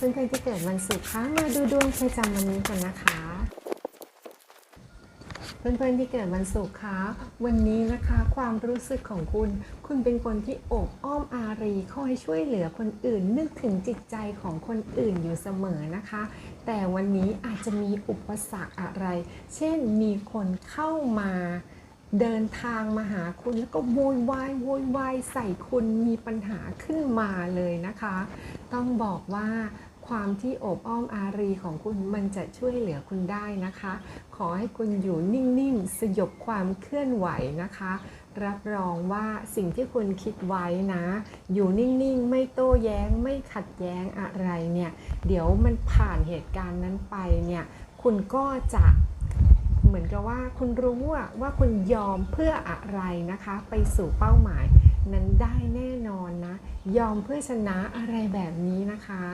เพื่อนๆที่เกิดวันศุกร์คะมาดูดวงประจำวันนี้กันนะคะ เพื่อนๆที่เกิดวันศุกร์คะวันนี้นะคะความรู้สึกของคุณ คุณเป็นคนที่อบอ้อมอารีคอยช่วยเหลือคนอื่น นึกถึงจิตใจของคนอื่นอยู่เสมอนะคะ แต่วันนี้อาจจะมีอุปสรรคอะไร เช่นมีคนเข้ามาเดินทางมาหาคุณแล้วก็โวยวายโวยวายใส่คุณมีปัญหาขึ้นมาเลยนะคะ ต้องบอกว่า ความที่โอบอ้อมอารีของคุณมันจะช่วยเหลือคุณได้นะคะ ขอให้คุณอยู่นิ่งๆ สยบความเคลื่อนไหวนะคะ รับรองว่าสิ่งที่คุณคิดไว้นะ อยู่นิ่งๆ ไม่โต้แย้ง ไม่ขัดแย้งอะไรเนี่ย เดี๋ยวมันผ่านเหตุการณ์นั้นไปเนี่ย คุณก็จะเหมือนกับว่าคุณรู้อะว่าคุณยอมเพื่ออะไรนะคะ ไปสู่เป้าหมายนั้นได้แน่นอนนะ ยอมเพื่อชนะอะไรแบบนี้นะคะ